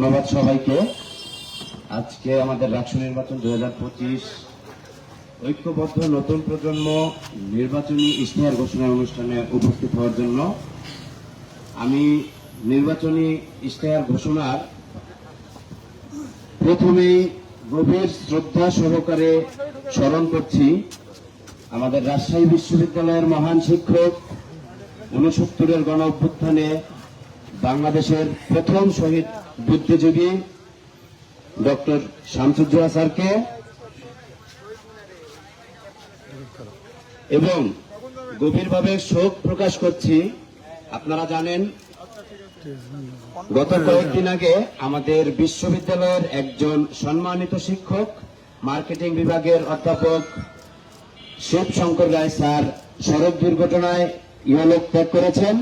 ধন্যবাদ সবাইকে। আজকে আমাদের রাষ্ট্র নির্বাচন দুই হাজার পঁচিশ ঐক্যবদ্ধ নতুন প্রজন্ম নির্বাচনী ইশতেহার ঘোষণা অনুষ্ঠানে উপস্থিত হওয়ার জন্য আমি নির্বাচনী ইশতেহার ঘোষণার প্রথমেই গভীর শ্রদ্ধা সহকারে স্মরণ করছি আমাদের রাজশাহী বিশ্ববিদ্যালয়ের মহান শিক্ষক উনসত্তরের গণ অভ্যুত্থানে বাংলাদেশের প্রথম শহীদ বুদ্ধিজীবী ডক্টর শামসুজ্জোহা স্যারকে এবং গভীরভাবে শোক প্রকাশ করছি। আপনারা জানেন, গত কয়েকদিন আগে আমাদের বিশ্ববিদ্যালয়ের একজন সম্মানিত শিক্ষক, মার্কেটিং বিভাগের অধ্যাপক শিব শঙ্কর রায় স্যার সড়ক দুর্ঘটনায় ইহলোক ত্যাগ করেছেন।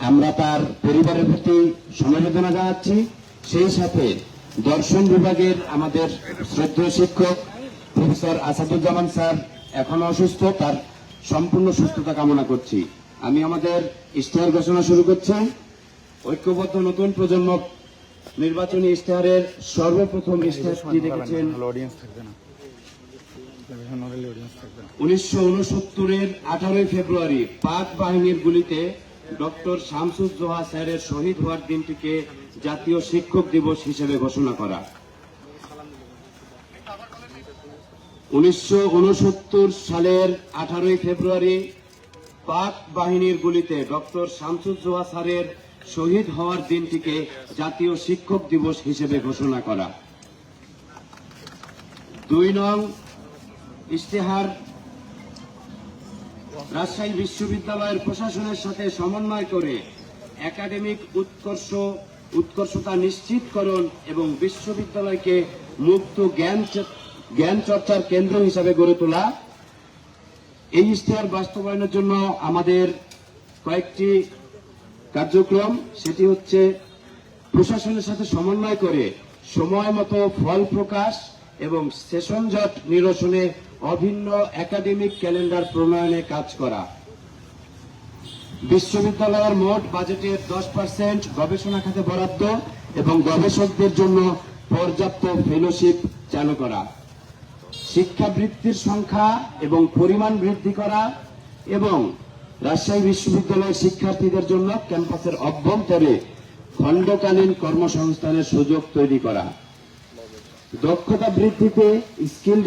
আমরা তার পরিবারের প্রতি সমবেদনা জানাচ্ছি। সেই সাথে দর্শন বিভাগের আমাদের শ্রদ্ধেয় শিক্ষক প্রফেসর আসাদুজ্জামান স্যার এখনও অসুস্থ তার সম্পূর্ণ সুস্থতা কামনা করছি। আমি আমাদের ইশতেহার ঘোষণা শুরু করছি। ঐক্যবদ্ধ নতুন প্রজন্ম নির্বাচনী ইশতেহারের সর্বপ্রথম ইশতেহারটি দেখেছেন? উনিশশো উনসত্তরের আঠারোই ফেব্রুয়ারি পাক বাহিনীর গুলিতে ডক্টর শামসুজ্জোহা স্যারের শহীদ হওয়ার দিনটিকে জাতীয় শিক্ষক দিবস হিসেবে ঘোষণা করা। উনিশশো উনসত্তর সালের আঠারোই ফেব্রুয়ারি পাক বাহিনীর গুলিতে ডক্টর শামসুজ্জোহা স্যারের শহীদ হওয়ার দিনটিকে জাতীয় শিক্ষক দিবস হিসেবে ঘোষণা করা। দুই নং ইশতেহার রাজশাহী বিশ্ববিদ্যালয়ের প্রশাসনের সাথে সমন্বয় করে একাডেমিক উৎকর্ষ, উৎকর্ষতা নিশ্চিতকরণ এবং বিশ্ববিদ্যালয়কে মুক্ত জ্ঞান জ্ঞান চর্চার কেন্দ্র হিসাবে গড়ে তোলা। এই ইশতেহার বাস্তবায়নের জন্য আমাদের কয়েকটি কার্যক্রম, সেটি হচ্ছে প্রশাসনের সাথে সমন্বয় করে সময় মতো ফল প্রকাশ এবং সেশন জট নিরসনে অভিন্ন একাডেমিক ক্যালেন্ডার প্রণয়নে কাজ করা। বিশ্ববিদ্যালয়ের মোট বাজেটের দশ পার্সেন্ট গবেষণা খাতে বরাদ্দ এবং গবেষকদের জন্য পর্যাপ্ত ফেলোশিপ চালু করা। শিক্ষাবৃত্তির সংখ্যা এবং পরিমাণ বৃদ্ধি করা এবং রাজশাহী বিশ্ববিদ্যালয়ের শিক্ষার্থীদের জন্য ক্যাম্পাসের অভ্যন্তরে খণ্ডকালীন কর্মসংস্থানের সুযোগ তৈরি করা। দক্ষতা বৃদ্ধিতে স্কিল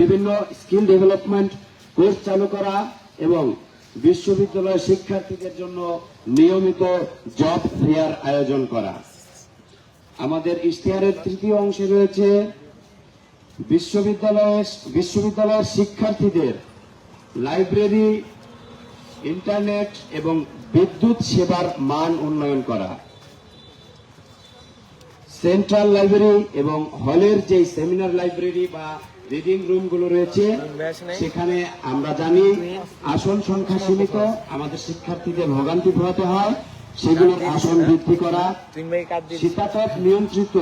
বিভিন্ন স্কিল ডেভেলপমেন্ট কোর্স চালু করা এবং বিশ্ববিদ্যালয়ের শিক্ষার্থীদের জন্য নিয়মিত জব ফেয়ার আয়োজন করা। আমাদের ইশতেহারের তৃতীয় অংশে রয়েছে বিশ্ববিদ্যালয়ের বিশ্ববিদ্যালয়ের শিক্ষার্থীদের লাইব্রেরি, ইন্টারনেট এবং বিদ্যুৎ সেবার মান উন্নয়ন করা। সেন্ট্রাল লাইব্রেরি এবং হলের যে সেমিনার লাইব্রেরি বা রিডিং রুমগুলো রয়েছে, সেখানে আমরা জানি আসন সংখ্যা সীমিত, আমাদের শিক্ষার্থীদের ভোগান্তি পোহাতে হয়, সেগুলোর আসন বৃদ্ধি করা, শীতাতপ নিয়ন্ত্রিত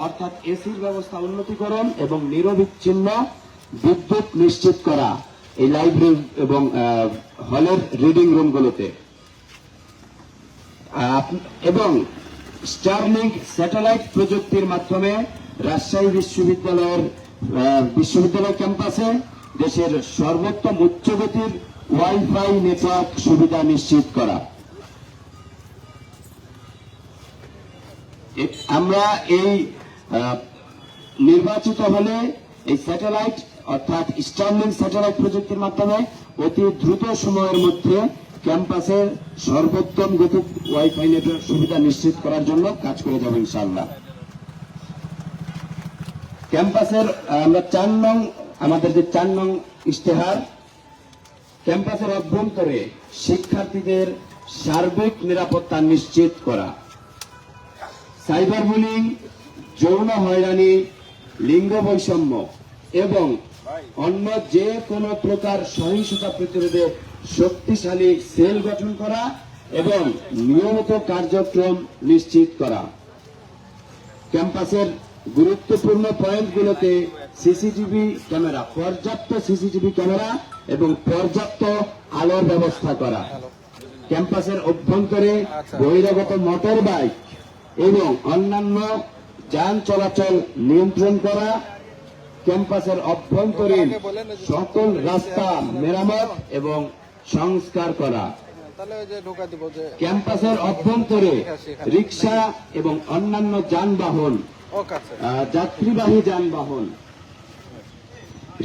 অর্থাৎ এসির ব্যবস্থা উন্নতিকরণ এবং নিরবিচ্ছিন্ন বিদ্যুৎ নিশ্চিত করা এই লাইব্রেরি এবং হলের রিডিং রুমগুলোতে। আপ- এবং স্টারলিংক স্যাটেলাইট প্রযুক্তির মাধ্যমে রাজশাহী বিশ্ববিদ্যালয়ের বিশ্ববিদ্যালয় ক্যাম্পাসে দেশের সর্বোত্তম উচ্চগতির ওয়াইফাই নেটওয়ার্ক সুবিধা নিশ্চিত করা। আমরা এই নির্বাচিত হলে এই স্যাটেলাইট অর্থাৎ স্টারলিংক স্যাটেলাইট প্রযুক্তির মাধ্যমে অতি দ্রুত সময়ের মধ্যে ক্যাম্পাসের সর্বোত্তম গতি ওয়াইফাই নেটওয়ার্ক সুবিধা নিশ্চিত করার জন্য কাজ করে যাব ইনশাআল্লাহ। ক্যাম্পাসের আমরা চার নং, আমাদের যে চার নং ইশতেহার, ক্যাম্পাসের অভ্যন্তরে শিক্ষার্থীদের সার্বিক নিরাপত্তা নিশ্চিত করা। সাইবার বুলিং, যৌন হয়রানি, লিঙ্গ বৈষম্য এবং অন্য যে কোনো প্রকার সহিংসতা প্রতিরোধে শক্তিশালী সেল গঠন করা এবং নিয়মিত কার্যক্রম নিশ্চিত করা। ক্যাম্পাসের গুরুত্বপূর্ণ পয়েন্টগুলোতে সিসিটিভি ক্যামেরা, পর্যাপ্ত সিসিটিভি ক্যামেরা এবং পর্যাপ্ত আলোর ব্যবস্থা করা। ক্যাম্পাসের অভ্যন্তরে বহিরাগত মোটর বাইক এবং অন্যান্য যান চলাচল নিয়ন্ত্রণ করা ক্যাম্পাসের অভ্যন্তরীণ সকল রাস্তা মেরামত এবং সংস্কার করা। তাহলে ওই যে ঢোকা দিব যে ক্যাম্পাসের অভ্যন্তরে রিক্সা এবং অন্যান্য যানবাহন যাত্রীবাহী যানবাহন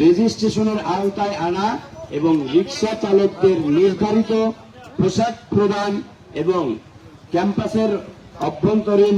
রেজিস্ট্রেশনের আওতায় আনা এবং রিক্সা চালকদের নির্ধারিত পোশাক প্রদান এবং ক্যাম্পাসের অভ্যন্তরীণ